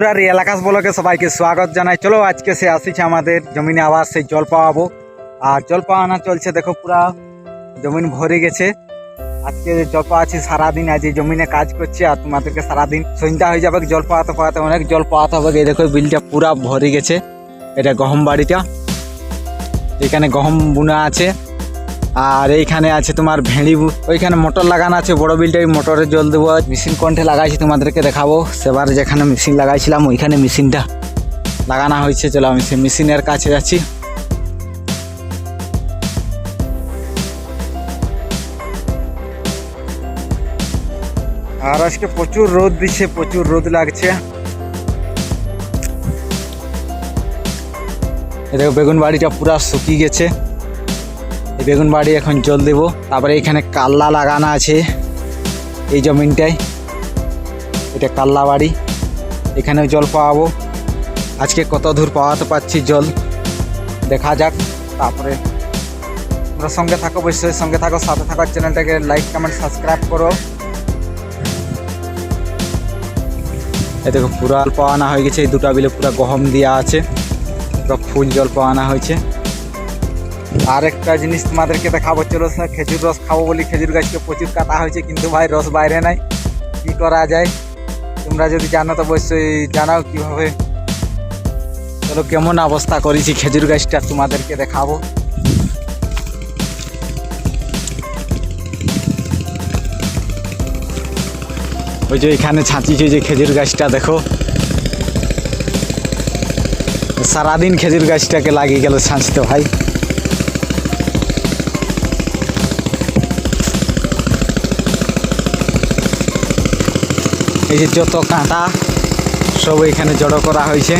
এই এলাকাস বলকে সবাইকে স্বাগত জানাই। চলো আজকে সে আসিছে আমাদের জমিনে আবার সেই জল পাওয়াবো। আর জল পাওয়ানো চলছে, দেখো পুরা জমিন ভরে গেছে। আজকে জল পাওয়াচ্ছি সারাদিন, আজ এই জমিনে কাজ করছি আর তোমাদেরকে সারাদিন সন্ধ্যা হয়ে যাবে, জল পাওয়াতে পাওয়াতে অনেক জল পাওয়াতে হবে। এই দেখো বিলটা পুরা ভরে গেছে, এটা গহম বাড়িটা। এখানে গহম বুনা আছে। আর এইখানে আছে তোমার ভেড়ি ওইখানে মোটর লাগানো আছে, বড় বিলটা ওই মোটরে জল দেবো। মেশিন কণ্ঠে লাগাইছি, তোমাদেরকে দেখাবো। সেবার যেখানে মেশিন লাগাইছিলাম, ওইখানে মেশিনটা লাগানো হয়েছে। চলো আমি সেই মেশিনের কাছে যাচ্ছি। আর আজকে প্রচুর রোদ দিচ্ছে, প্রচুর রোদ লাগছে। দেখো, বেগুন বাড়িটা পুরা শুকিয়ে গেছে। বেগুন বাড়ি এখন জল দেবো। তারপরে এখানে কাল্লা লাগানো আছে এই জমিনটায়। এটা কাল্লা বাড়ি। এখানেও জল পাওয়াবো। আজকে কত দূর পাওয়াতে পারছি জল? দেখা যাক। তারপরে তোমরা সঙ্গে থাকো, অবশ্যই সঙ্গে থাকো, সাথে থাকো। চ্যানেলটাকে লাইক কমেন্ট সাবস্ক্রাইব করো। এই দেখো, পুরা জল পাওয়ানো হয়ে গেছে। এই দুটা বিলে পুরা গহম দেওয়া আছে। পুরো ফুল জল পাওয়ানো হয়েছে। আর একটা জিনিস তোমাদেরকে দেখাবো, চলো সে খেজুর রস খাব বলি, খেজুর গাছকে প্রচুর কাটা হয়েছে, কিন্তু ভাই রস বাইরে নাই। কি করা যায়? তোমরা যদি জানো, তো অবশ্যই জানাও কীভাবে। চলো, কেমন অবস্থা করেছি খেজুর গাছটা তোমাদেরকে দেখাবো। ওই যে এখানে ছাঁচিছে যে খেজুর গাছটা দেখো। সারাদিন খেজুর গাছটাকে লাগিয়ে গেল, ছাঁচতে ভাই এই যে যত কাঁটা, সব এখানে জড়ো করা হয়েছে।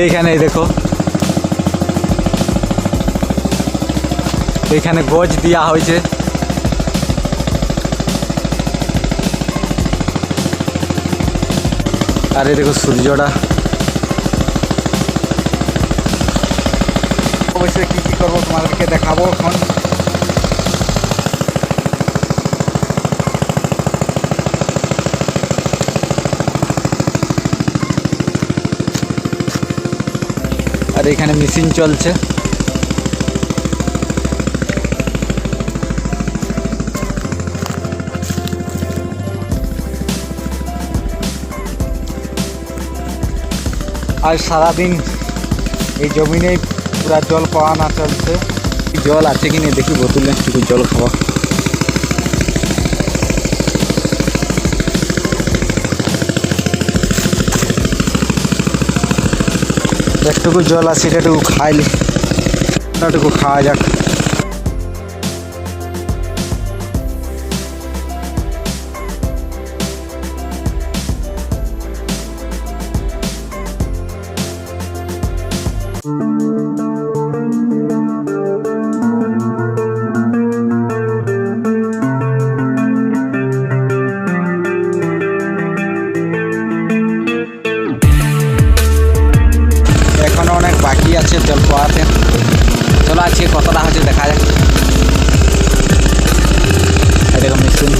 এইখানে এই দেখো এইখানে গজ দেওয়া হয়েছে। আর এই দেখো সূর্যটা। অবশ্যই কী কী করব তোমাদেরকে দেখাবো এখন। আর এখানে মেশিন চলছে। আর সারাদিন এই জমিনেই পুরা জল পাওয়ানো চলছে। জল আছে কি না দেখি, বোতলে একটু জল খাওয়া। একটুকু জল আছে সেটাটুকু খাইলে ওটাটুকু খাওয়া যাক। পাওয়াতে চলো আজকে কতটা হচ্ছে দেখা যাক এরকম মেশিন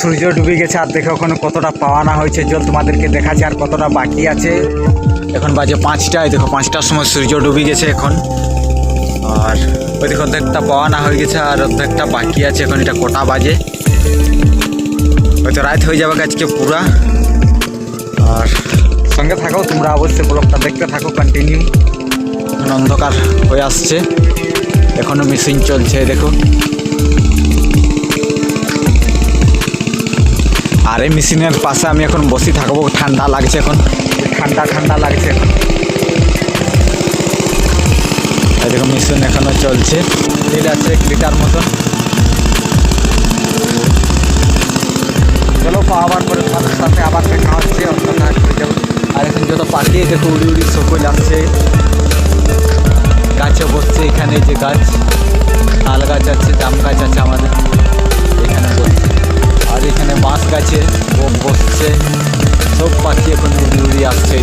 সূর্য ডুবে গেছে, আর দেখো ওখানে কতটা পাওয়ানা হয়েছে। জল তোমাদেরকে দেখাচ্ছে আর কতটা বাকি আছে। এখন বাজে পাঁচটায়, দেখো পাঁচটার সময় সূর্য ডুবে গেছে এখন। আর ওই দেখো অর্ধেকটা পাওয়ানা হয়ে গেছে, আর অর্ধেকটা বাকি আছে, এখন এটা কটা বাজে। হয়তো রাত হয়ে যাবে আজকে পুরা। আর সঙ্গে থাকো, তোমরা অবশ্যই ব্লগটা দেখতে থাকো কন্টিনিউ অন্ধকার হয়ে আসছে। এখনও মেশিন চলছে, দেখো। আর এই মেশিনের পাশে আমি এখন বসে থাকব ঠান্ডা লাগছে এখন। ঠান্ডা ঠান্ডা লাগছে। এখন এই মেশিন এখনও চলছে। তেল আছে এক লিটার মতন। চলো পাওয়ার পরে তোমাদের সাথে আবার দেখা হচ্ছে আর এখন যত পাখি দেখো উড়ি উড়ি সকল আসছে। গাছে বসছে এখানে যে গাছ। তাল গাছ আছে জাম গাছ আছে আমাদের। এখানে এখানে বাঁশ গাছে ও বসছে সব পাখি এখন উড়ি উড়ি আসছে।